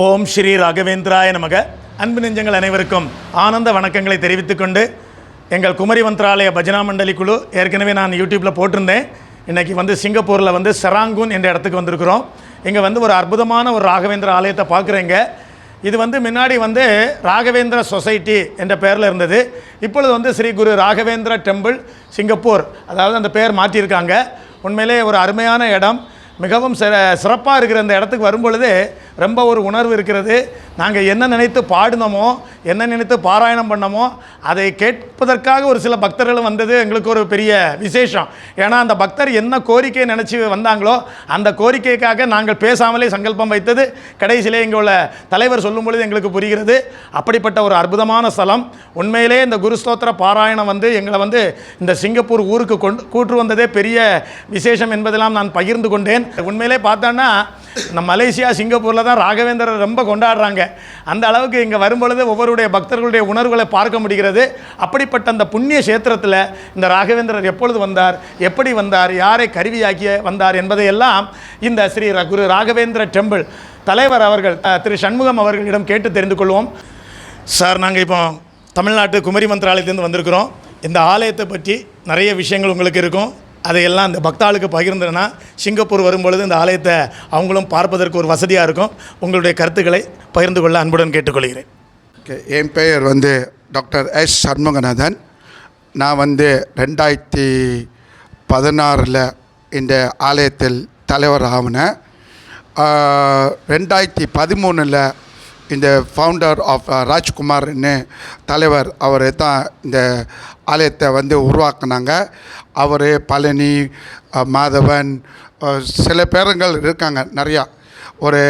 ஓம் ஸ்ரீ ராகவேந்திராய நமக. அன்பு நெஞ்சங்கள் அனைவருக்கும் ஆனந்த வணக்கங்களை தெரிவித்துக் கொண்டு எங்கள் குமரி மந்திராலய பஜனா மண்டலி குழு ஏற்கனவே நான் யூடியூப்பில் போட்டிருந்தேன். இன்றைக்கி வந்து சிங்கப்பூரில் வந்து செராங்கூன் என்ற இடத்துக்கு வந்திருக்கிறோம். இங்கே வந்து ஒரு அற்புதமான ஒரு ராகவேந்திர ஆலயத்தை பார்க்குறேங்க. இது வந்து முன்னாடி வந்து ராகவேந்திர சொசைட்டி என்ற பெயரில் இருந்தது. இப்பொழுது வந்து ஸ்ரீ குரு ராகவேந்திர டெம்பிள் சிங்கப்பூர் அதாவது அந்த பெயர் மாற்றியிருக்காங்க. உண்மையிலே ஒரு அருமையான இடம். மிகவும் சிற சிறப்பாக இருக்கிற அந்த இடத்துக்கு வரும்பொழுது ரொம்ப ஒரு உணர்வு இருக்கிறது. நாங்கள் என்ன நினைத்து பாடினோமோ என்ன நினைத்து பாராயணம் பண்ணோமோ அதை கேட்பதற்காக ஒரு சில பக்தர்களும் வந்தது. எங்களுக்கு ஒரு பெரிய விசேஷம். ஏன்னா அந்த பக்தர் என்ன கோரிக்கை நினச்சி வந்தாங்களோ அந்த கோரிக்கைக்காக நாங்கள் பேசாமலே சங்கல்பம் வைத்தது. கடைசியிலே இங்கே உள்ள தலைவர் சொல்லும் பொழுது எங்களுக்கு புரிகிறது. அப்படிப்பட்ட ஒரு அற்புதமான ஸ்தலம். உண்மையிலே இந்த குருஸ்தோத்திர பாராயணம் வந்து எங்களை வந்து இந்த சிங்கப்பூர் ஊருக்கு கொண்டு கூற்று வந்ததே பெரிய விசேஷம் என்பதெல்லாம் நான் பகிர்ந்து கொண்டேன். உண்மையிலே பார்த்தோன்னா நம்ம மலேசியா சிங்கப்பூரில் தான் ராகவேந்திரர் ரொம்ப கொண்டாடுறாங்க. அந்த அளவுக்கு இங்கே வரும்பொழுது ஒவ்வொருடைய பக்தர்களுடைய உணர்வுகளை பார்க்க முடிகிறது. அப்படிப்பட்ட அந்த புண்ணிய கஷேத்திரத்தில் இந்த ராகவேந்திரர் எப்பொழுது வந்தார்? எப்படி வந்தார்? யாரை கருவியாக்கி வந்தார்? என்பதையெல்லாம் இந்த ஸ்ரீ குரு ராகவேந்திர டெம்பிள் தலைவர் அவர்கள் திரு சண்முகம் அவர்களிடம் கேட்டு தெரிந்து கொள்வோம். சார் நாங்கள் இப்போ தமிழ்நாட்டு குமரி மந்திராலயத்திலேருந்து வந்திருக்கிறோம். இந்த ஆலயத்தை பற்றி நிறைய விஷயங்கள் உங்களுக்கு இருக்கும். அதையெல்லாம் இந்த பக்தாளுக்கு பகிர்ந்தேன்னா சிங்கப்பூர் வரும்பொழுது இந்த ஆலயத்தை அவங்களும் பார்ப்பதற்கு ஒரு வசதியாக இருக்கும். உங்களுடைய கருத்துக்களை பகிர்ந்து கொள்ள அன்புடன் கேட்டுக்கொள்கிறேன். ஓகே என் பெயர் வந்து டாக்டர் எஸ் சண்முகநாதன். நான் வந்து ரெண்டாயிரத்தி பதினாறில் இந்த ஆலயத்தில் தலைவர் ஆகினேன் ரெண்டாயிரத்தி பதிமூணில் இந்த ஃபவுண்டர் ஆஃப் ராஜ்குமார்னு தலைவர் அவர் தான் இந்த ஆலயத்தை வந்து உருவாக்குனாங்க. அவர் பழனி மாதவன் சில பேருங்கள் இருக்காங்க நிறையா. ஒரு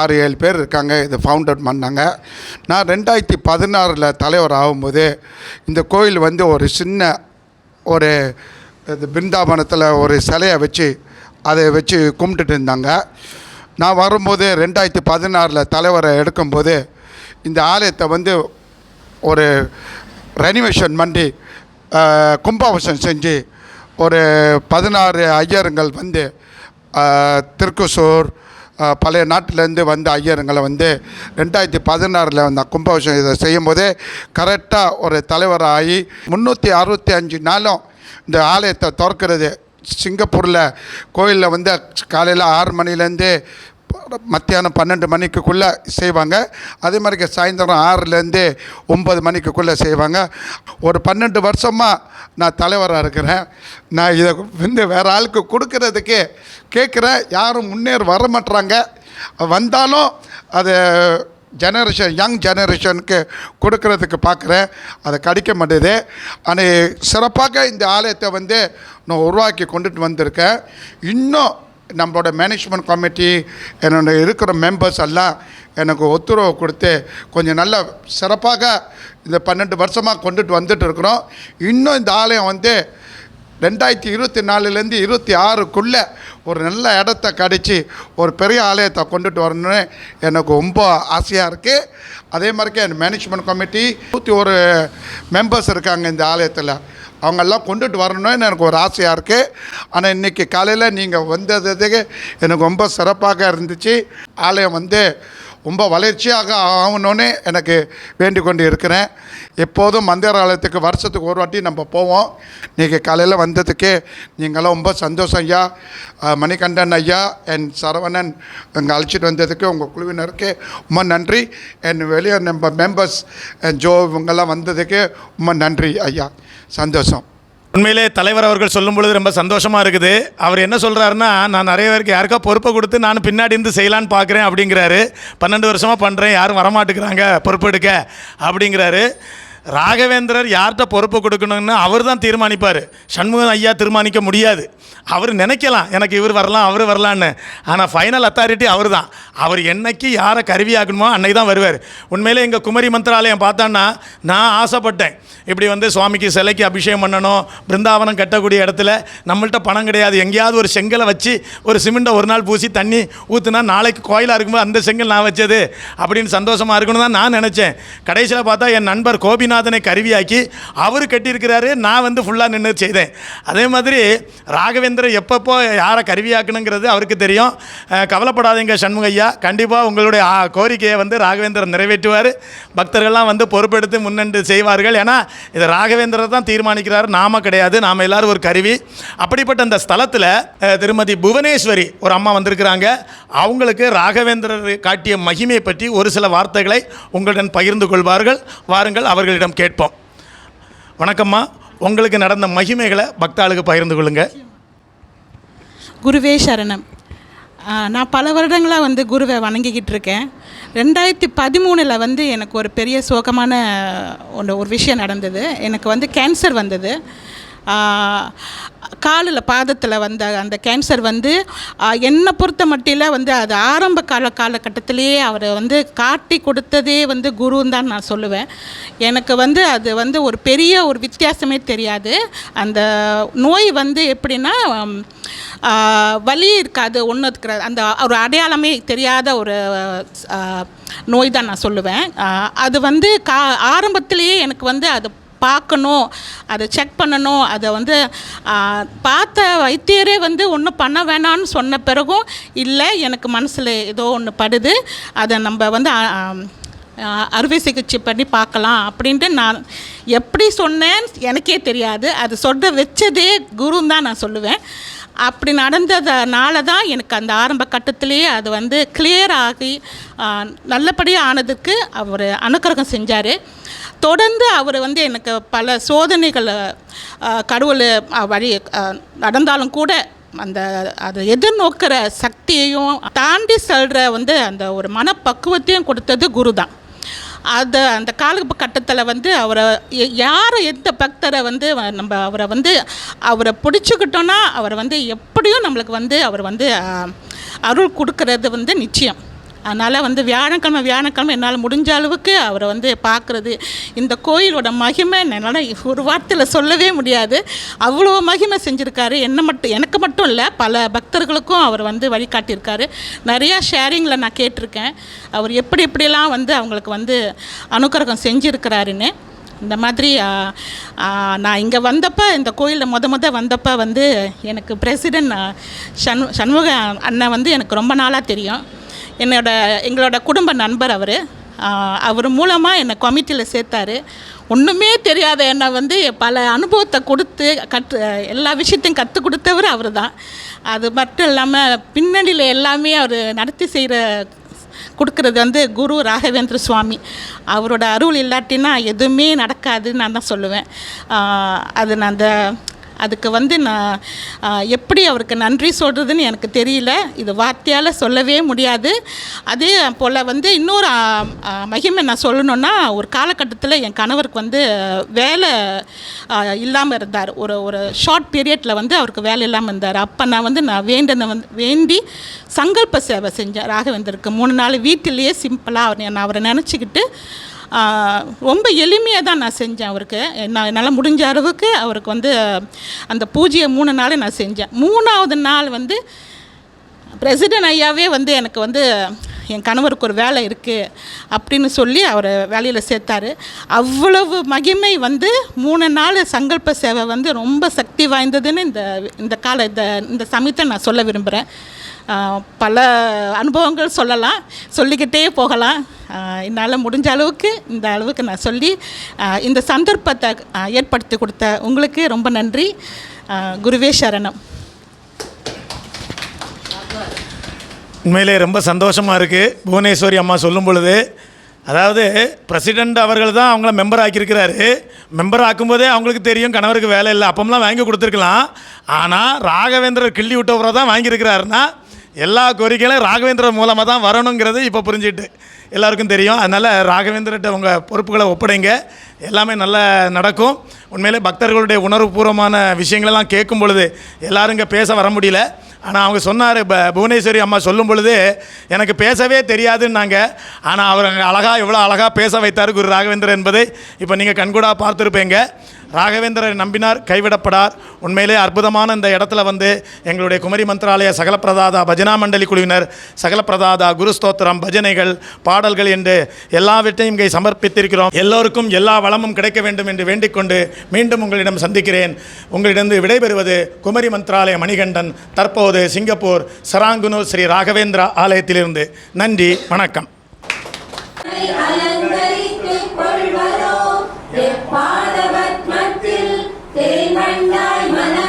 ஆறு ஏழு பேர் இருக்காங்க. இதை ஃபவுண்டர் பண்ணாங்க. நான் ரெண்டாயிரத்தி பதினாறில் தலைவர் ஆகும்போது இந்த கோயில் வந்து ஒரு சின்ன ஒரு இது பிருந்தாவனத்தில் ஒரு சிலையை வச்சு அதை வச்சு கும்பிட்டுட்டு இருந்தாங்க. நான் வரும்போது ரெண்டாயிரத்தி பதினாறில் தலைவரை எடுக்கும்போது இந்த ஆலயத்தை வந்து ஒரு ரெனிவேஷன் பண்ணி கும்பாபிஷம் செஞ்சு ஒரு பதினாறு ஐயருங்கள் வந்து திருக்குசூர் பழைய நாட்டிலேருந்து வந்த ஐயருங்களை வந்து ரெண்டாயிரத்தி பதினாறில் வந்த கும்பாபிஷம் இதை செய்யும்போதே கரெக்டாக ஒரு தலைவராகி முந்நூற்றி அறுபத்தி அஞ்சு நாளும் இந்த ஆலயத்தை திறக்கிறது. சிங்கப்பூரில் கோயிலில் வந்து காலையில் ஆறு மணிலேருந்து மத்தியானம் பன்னெண்டு மணிக்குள்ளே செய்வாங்க. அதே மாதிரி சாயந்தரம் ஆறுலேருந்து ஒம்பது மணிக்குள்ளே செய்வாங்க. ஒரு பன்னெண்டு வருஷமாக நான் தலைவராக இருக்கிறேன். நான் இதை வந்து வேறு ஆளுக்கு கொடுக்கறதுக்கு கேட்குறேன். யாரும் முன்னேறி வர மாட்டுறாங்க வந்தாலும் அது ஜெனரேஷன் யங் ஜெனரேஷனுக்கு கொடுக்கறதுக்கு பார்க்குறேன். அதை கிடைக்க மாட்டேது. ஆனால் சிறப்பாக இந்த ஆலயத்தை வந்து நான் உருவாக்கி கொண்டுட்டு வந்திருக்கேன். இன்னும் நம்மளோட மேனேஜ்மெண்ட் கமிட்டி என்னோட இருக்கிற மெம்பர்ஸ் எல்லாம் எனக்கு ஒத்துழைவு கொடுத்து கொஞ்சம் நல்ல சிறப்பாக இந்த பன்னெண்டு வருஷமாக கொண்டுட்டு வந்துட்டு இருக்கிறோம். இன்னும் இந்த ஆலயம் வந்து ரெண்டாயிரத்தி இருபத்தி நாலுலேருந்து இருபத்தி ஆறுக்குள்ளே ஒரு நல்ல இடத்த கடிச்சு ஒரு பெரிய ஆலயத்தை கொண்டுட்டு வரணும்னு எனக்கு ரொம்ப ஆசையாக இருக்குது அதே மாதிரிக்கே என் மேனேஜ்மெண்ட் கமிட்டி நூற்றி ஒரு மெம்பர்ஸ் இருக்காங்க இந்த ஆலயத்தில். அவங்கெல்லாம் கொண்டுட்டு வரணும்னு எனக்கு ஒரு ஆசையாக இருக்குது ஆனால் இன்றைக்கி காலையில் நீங்கள் வந்ததுக்கு எனக்கு ரொம்ப சிறப்பாக இருந்துச்சு. ஆலயம் வந்து ரொம்ப வளர்ச்சியாக ஆகணும்னு எனக்கு வேண்டிக் கொண்டு இருக்கிறேன். எப்போதும் மந்திர ஆலயத்துக்கு வருஷத்துக்கு ஒரு வாட்டி நம்ம போவோம். நீங்கள் காலையில் வந்ததுக்கு நீங்களாம் ரொம்ப சந்தோஷம் ஐயா. மணிகண்டன் ஐயா என் சரவணன் இங்கே அழைச்சிட்டு வந்ததுக்கு உங்கள் குழுவினருக்கு ரொம்ப நன்றி. என் வெளியே நம்ம மெம்பர்ஸ் ஜோ இவங்கெல்லாம் வந்ததுக்கு ரொம்ப நன்றி ஐயா. சந்தோஷம். உண்மையிலே தலைவர் அவர்கள் சொல்லும் பொழுது ரொம்ப சந்தோஷமாக இருக்குது. அவர் என்ன சொல்கிறாருன்னா நான் நிறைய பேருக்கு யாருக்கா பொறுப்பை கொடுத்து நான் பின்னாடி இருந்து செய்யலான்னு பார்க்குறேன் அப்படிங்கிறாரு. பன்னெண்டு வருஷமாக பண்ணுறேன் யாரும் வரமாட்டேங்கிறாங்க பொறுப்பெடுக்க அப்படிங்கிறாரு. ராகவேந்திரர் யார்கிட்ட பொறுப்பு கொடுக்கணும்னு அவர் தான் தீர்மானிப்பார். சண்முகன் ஐயா தீர்மானிக்க முடியாது. அவர் நினைக்கலாம் எனக்கு இவர் வரலாம் அவர் வரலான்னு. ஆனால் ஃபைனல் அத்தாரிட்டி அவர் தான் அவர் என்னைக்கு யாரை கருவியாக்கணுமோ அன்னைக்கு தான் வருவார். உண்மையிலே எங்கள் குமரி மந்திராலயம் பார்த்தான்னா நான் ஆசைப்பட்டேன். இப்படி வந்து சுவாமிக்கு சிலைக்கு அபிஷேகம் பண்ணணும் பிருந்தாவனம் கட்டக்கூடிய இடத்துல நம்மள்ட்ட பணம் கிடையாது. எங்கேயாவது ஒரு செங்கலை வச்சு ஒரு சிமெண்ட்டை ஒரு நாள் பூசி தண்ணி ஊற்றுனா நாளைக்கு கோயிலாக இருக்கும்போது அந்த செங்கல் நான் வச்சது அப்படின்னு சந்தோஷமாக இருக்கணும் தான் நான் நினச்சேன். கடைசியில் பார்த்தா என் நண்பர் கோபிநாத் விஸ்வநாதனை கருவியாக்கி அவர் கட்டியிருக்கிறாரு நான் வந்து ஃபுல்லாக நின்று செய்தேன். அதே மாதிரி ராகவேந்திரன் எப்பப்போ யாரை கருவியாக்கணுங்கிறது அவருக்கு தெரியும். கவலைப்படாதீங்க சண்முகையா கண்டிப்பாக உங்களுடைய கோரிக்கையை வந்து ராகவேந்திரன் நிறைவேற்றுவார். பக்தர்கள்லாம் வந்து பொறுப்பெடுத்து முன்னென்று செய்வார்கள். ஏன்னா இது ராகவேந்திரர் தான் தீர்மானிக்கிறார். நாம கிடையாது. நாம் எல்லாரும் ஒரு கருவி. அப்படிப்பட்ட அந்த ஸ்தலத்தில் திருமதி புவனேஸ்வரி ஒரு அம்மா வந்திருக்கிறாங்க. அவங்களுக்கு ராகவேந்திரர் காட்டிய மகிமை பற்றி ஒரு சில வார்த்தைகளை உங்களுடன் பகிர்ந்து கொள்வார்கள். வாருங்கள் அவர்களிடம் கேட்போம். வணக்கம்மா. உங்களுக்கு நடந்த மகிமைகளை பக்தாளுக்கு பகிர்ந்து கொள்ளுங்க. குருவே சரணம். நான் பல வருடங்களாக வந்து குருவை வணங்கிக்கிட்டு இருக்கேன். ரெண்டாயிரத்தி பதிமூணில் வந்து எனக்கு ஒரு பெரிய சோகமான ஒன்று ஒரு விஷயம் நடந்தது. எனக்கு வந்து கேன்சர் வந்தது. காலில் பாதத்தில் வந்த அந்த கேன்சர் வந்து என்னை பொறுத்த மட்டில் வந்து அது ஆரம்ப கால காலகட்டத்திலேயே அவரை வந்து காட்டி கொடுத்ததே வந்து குருன்னு தான் நான் சொல்லுவேன். எனக்கு வந்து அது வந்து ஒரு பெரிய ஒரு வித்தியாசமே தெரியாது. அந்த நோய் வந்து எப்படின்னா வலி இருக்காது ஒன்று இருக்கிற அந்த ஒரு அடையாளமே தெரியாத ஒரு நோய் தான் நான் சொல்லுவேன். அது வந்து கா ஆரம்பத்திலேயே எனக்கு வந்து அது பார்க்கணும் அதை செக் பண்ணணும் அதை வந்து பார்த்த வைத்தியரே வந்து ஒன்றும் பண்ண வேணாம்னு சொன்ன பிறகும் இல்லை எனக்கு மனசில் ஏதோ ஒன்று படுது அதை நம்ம வந்து அறுவை சிகிச்சை பண்ணி பார்க்கலாம் அப்படின்ட்டு நான் எப்படி சொன்னேன் எனக்கே தெரியாது. அது சொல்ல வச்சதே குருன்னு தான் நான் சொல்லுவேன். அப்படி நடந்ததுனால தான் எனக்கு அந்த ஆரம்ப கட்டத்திலேயே அது வந்து கிளியர் ஆகி நல்லபடியாக ஆனதுக்கு அவர் அனுக்கிரகம் செஞ்சார். தொடர்ந்து அவர் வந்து எனக்கு பல சோதனைகளை கடவுள் வழி நடந்தாலும் கூட அந்த அதை எதிர்நோக்கிற சக்தியையும் தாண்டி செல்கிற வந்து அந்த ஒரு மனப்பக்குவத்தையும் கொடுத்தது குரு தான் அது அந்த காலகட்டத்தில் வந்து அவரை யார் எந்த பக்தரை வந்து வ- நம்ம அவரை வந்து அவரை பிடிச்சிக்கிட்டோன்னா அவரை வந்து எப்படியும் நம்மளுக்கு வந்து அவர் வந்து அருள் கொடுக்கறது வந்து நிச்சயம். அதனால் வந்து வியாழக்கிழமை வியாழக்கிழமை என்னால் முடிஞ்ச அளவுக்கு அவரை வந்து பார்க்குறது. இந்த கோயிலோட மகிமை என்னால் ஒரு வார்த்தையில் சொல்லவே முடியாது. அவ்வளோ மகிமை செஞ்சுருக்காரு. என்ன மட்டும் எனக்கு மட்டும் இல்லை பல பக்தர்களுக்கும் அவர் வந்து வழிகாட்டியிருக்காரு. நிறையா ஷேரிங்கில் நான் கேட்டிருக்கேன். அவர் எப்படி எப்படிலாம் வந்து அவங்களுக்கு வந்து அனுக்கிரகம் செஞ்சுருக்கிறாருன்னு. இந்த மாதிரி நான் இங்கே வந்தப்போ இந்த கோயிலில் முத முத வந்தப்போ வந்து எனக்கு பிரசிடென்ட் சண் சண்முக அண்ணன் வந்து எனக்கு ரொம்ப நாளாக தெரியும். என்னோட எங்களோட குடும்ப நண்பர் அவர். அவர் மூலமாக என்னை கமிட்டியில் சேர்த்தாரு. ஒன்றுமே தெரியாத என்னை வந்து பல அனுபவத்தை கொடுத்து கற்று எல்லா விஷயத்தையும் கற்றுக் கொடுத்தவர் அவர் தான் அது மட்டும் இல்லாமல் பின்னணியில் எல்லாமே அவர் நடத்தி செய்கிற கொடுக்கறது வந்து குரு ராகவேந்திர சுவாமி. அவரோட அருள் இல்லாட்டினா எதுவுமே நடக்காதுன்னு நான் தான் சொல்லுவேன். அது நான் அந்த அதுக்கு வந்து நான் எப்படி அவருக்கு நன்றி சொல்கிறதுன்னு எனக்கு தெரியல. இது வார்த்தையால் சொல்லவே முடியாது. அதே போல் வந்து இன்னொரு மகிமை நான் சொல்லணுன்னா ஒரு காலகட்டத்தில் என் கணவருக்கு வந்து வேலை இல்லாமல் இருந்தார். ஒரு ஒரு ஷார்ட் பீரியடில் வந்து அவருக்கு வேலை இல்லாமல் இருந்தார். அப்போ நான் வந்து நான் வேண்டின வந்து வேண்டி சங்கல்ப சேவை செஞ்சேன் ராகவேந்தருக்கு. மூணு நாள் வீட்டிலேயே சிம்பிளாக அவர் நான் அவரை நினச்சிக்கிட்டு ரொம்ப எளிமையாக தான் நான் செஞ்சேன் அவருக்கு. நான் என்னால் முடிஞ்ச அளவுக்கு அவருக்கு வந்து அந்த பூஜையை மூணு நாள் நான் செஞ்சேன். மூணாவது நாள் வந்து பிரசிடென்ட் ஐயாவே வந்து எனக்கு வந்து என் கணவருக்கு ஒரு வேலை இருக்குது அப்படின்னு சொல்லி அவரை வேலையில் சேர்த்தாரு. அவ்வளவு மகிமை வந்து மூணு நாள் சங்கல்ப சேவை வந்து ரொம்ப சக்தி வாய்ந்ததுன்னு இந்த இந்த கால இந்த இந்த சமயத்தை நான் சொல்ல விரும்புகிறேன் பல அனுபவங்கள் சொல்லலாம் சொல்லிக்கிட்டே போகலாம். என்னால் முடிஞ்ச அளவுக்கு இந்த அளவுக்கு நான் சொல்லி இந்த சந்தர்ப்பத்தை ஏற்படுத்தி கொடுத்த உங்களுக்கு ரொம்ப நன்றி. குருவே சரணம். உண்மையிலே ரொம்ப சந்தோஷமாக இருக்குது புவனேஸ்வரி அம்மா சொல்லும் பொழுது அதாவது பிரசிடெண்ட் அவர்கள் தான் அவங்கள மெம்பர் ஆக்கியிருக்கிறாரு. மெம்பர் ஆக்கும்போதே அவங்களுக்கு தெரியும் கணவருக்கு வேலை இல்லை அப்பம்லாம் வாங்கி கொடுத்துருக்கலாம். ஆனால் ராகவேந்திரர் கிள்ளி விட்டவரை தான் வாங்கியிருக்கிறாருன்னா எல்லா கோரிக்கைகளும் ராகவேந்திரன் மூலமாக தான் வரணுங்கிறது இப்போ புரிஞ்சுட்டு எல்லாருக்கும் தெரியும். அதனால் ராகவேந்திரர்கிட்ட உங்கள் பொறுப்புகளை ஒப்படைங்க. எல்லாமே நல்லா நடக்கும். உண்மையிலே பக்தர்களுடைய உணர்வுபூர்வமான விஷயங்களெல்லாம் கேட்கும் பொழுது எல்லாரும் இங்கே பேச வர முடியல. ஆனால் அவங்க சொன்னார் ப புவனேஸ்வரி அம்மா சொல்லும் பொழுது எனக்கு பேசவே தெரியாதுன்னாங்க. ஆனால் அவர் அழகாக எவ்வளோ அழகாக பேச வைத்தார் குரு ராகவேந்திரன் என்பதை இப்போ நீங்கள் கண்கூடாக பார்த்துருப்பீங்க. ராகவேந்திரரை நம்பினார் கைவிடப்படார். உண்மையிலே அற்புதமான இந்த இடத்துல வந்து எங்களுடைய குமரி மந்திராலய சகல பிரதாதா பஜனா மண்டலி குழுவினர் சகல பிரதாதா குரு ஸ்தோத்திரம் பஜனைகள் பாடல்கள் என்று எல்லாவற்றையும் இங்கே சமர்ப்பித்திருக்கிறோம். எல்லோருக்கும் எல்லா வளமும் கிடைக்க வேண்டும் என்று வேண்டிக்கொண்டு மீண்டும் உங்களிடம் சந்திக்கிறேன். உங்களிடம் விடைபெறுவது குமரி மந்திராலய மணிகண்டன் தற்போது சிங்கப்பூர் சராங்குனூர் ஸ்ரீ ராகவேந்திரா ஆலயத்திலிருந்து. நன்றி வணக்கம். தேன்வண்டாய் மன